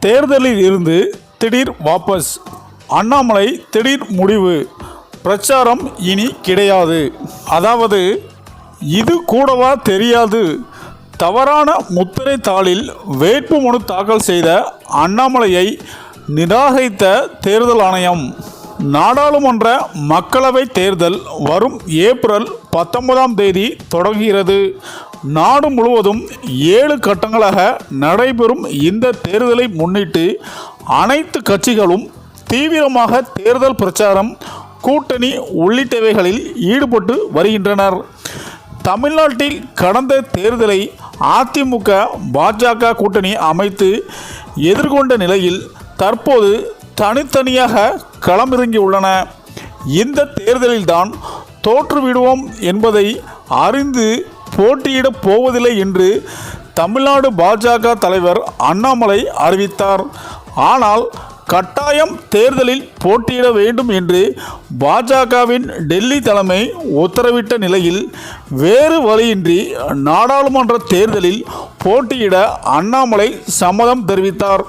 தேர்தலில் இருந்து திடீர் வாபஸ். அண்ணாமலை திடீர் முடிவு. பிரச்சாரம் இனி கிடையாது. அதாவது இது கூடவா தெரியாது. தவறான முத்திரை தாளில் வேட்புமனு தாக்கல் செய்த அண்ணாமலையை நிராகரித்த தேர்தல் ஆணையம். நாடாளுமன்ற மக்களவை தேர்தல் வரும் ஏப்ரல் பத்தொன்பதாம் தேதி தொடங்குகிறது. நாடு முழுவதும் ஏழு கட்டங்களாக நடைபெறும் இந்த தேர்தலை முன்னிட்டு அனைத்து கட்சிகளும் தீவிரமாக தேர்தல் பிரச்சாரம் கூட்டணி உள்ளிட்டவைகளில் ஈடுபட்டு வருகின்றனர். தமிழ்நாட்டில் கடந்த தேர்தலை அதிமுக பாஜக கூட்டணி அமைத்து எதிர்கொண்ட நிலையில் தற்போது தனித்தனியாக களமிறங்கியுள்ளன. இந்த தேர்தலில்தான் தோற்றுவிடுவோம் என்பதை அறிந்து போட்டியிடப் போவதில்லை என்று தமிழ்நாடு பாஜக தலைவர் அண்ணாமலை அறிவித்தார். ஆனால் கட்டாயம் தேர்தலில் போட்டியிட வேண்டும் என்று பாஜகவின் டெல்லி தலைமை உத்தரவிட்ட நிலையில் வேறு வழியின்றி நாடாளுமன்ற தேர்தலில் போட்டியிட அண்ணாமலை சம்மதம் தெரிவித்தார்.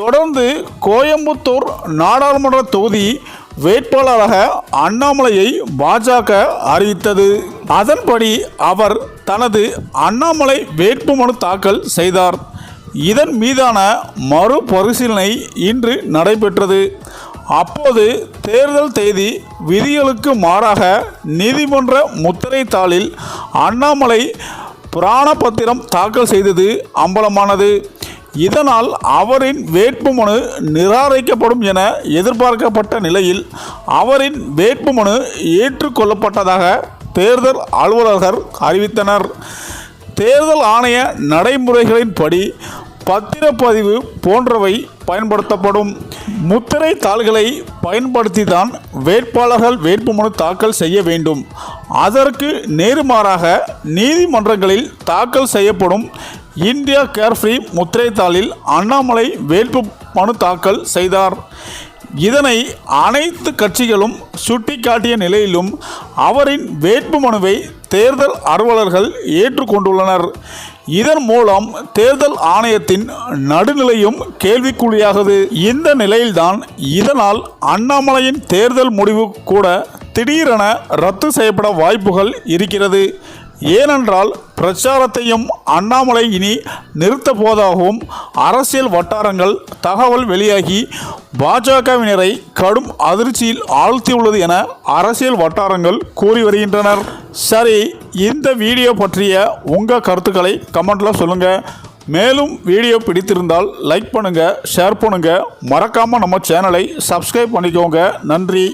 தொடர்ந்து கோயம்புத்தூர் நாடாளுமன்ற தொகுதி வேட்பாளராக அண்ணாமலையை பாஜக அறிவித்தது. அதன்படி அவர் தனது அண்ணாமலை வேட்புமனு தாக்கல் செய்தார். இதன் மீதான மறுபரிசீலனை இன்று நடைபெற்றது. அப்போது தேர்தல் தேதி விதிகளுக்கு மாறாக நீதிமன்ற முத்திரை தாளில் அண்ணாமலை புராணபத்திரம் தாக்கல் செய்தது அம்பலமானது. இதனால் அவரின் வேட்புமனு நிராகரிக்கப்படும் என எதிர்பார்க்கப்பட்ட நிலையில் அவரின் வேட்புமனு ஏற்றுக்கொள்ளப்பட்டதாக தேர்தல் அலுவலர்கள் அறிவித்தனர். தேர்தல் ஆணைய நடைமுறைகளின்படி பத்திரப்பதிவு போன்றவை பயன்படுத்தப்படும். முத்திரை தாள்களை பயன்படுத்தி தான் வேட்பாளர்கள் வேட்புமனு தாக்கல் செய்ய வேண்டும். அதற்கு நேருமாறாக நீதிமன்றங்களில் தாக்கல் செய்யப்படும் இந்தியா கேர்ஃப்ரீ முத்திரை தாளில் அண்ணாமலை வேட்பு மனு தாக்கல் செய்தார். இதனை அனைத்து கட்சிகளும் சுட்டிக்காட்டிய நிலையிலும் அவரின் வேட்புமனுவை தேர்தல் அலுவலர்கள் ஏற்றுக்கொண்டுள்ளனர். இதன் மூலம் தேர்தல் ஆணையத்தின் நடுநிலையும் கேள்விக்குறியாகுது. இந்த நிலையில்தான் இதனால் அண்ணாமலையின் தேர்தல் முடிவு கூட திடீரென ரத்து செய்யப்பட வாய்ப்புகள் இருக்கிறது. ஏனென்றால் பிரச்சாரத்தையும் அண்ணாமலை இனி நிறுத்த போதாகவும் அரசியல் வட்டாரங்கள் தகவல் வெளியாகி பாஜகவினரை கடும் அதிர்ச்சியில் ஆழ்த்தியுள்ளது என அரசியல் வட்டாரங்கள் கூறி வருகின்றனர். சரி இந்த வீடியோ பற்றிய உங்கள் கருத்துக்களை கமெண்ட்டில் சொல்லுங்கள் மேலும் வீடியோ பிடித்திருந்தால் லைக் பண்ணுங்கள் ஷேர் பண்ணுங்கள் மறக்காமல் நம்ம சேனலை சப்ஸ்கிரைப் பண்ணிக்கோங்க. நன்றி.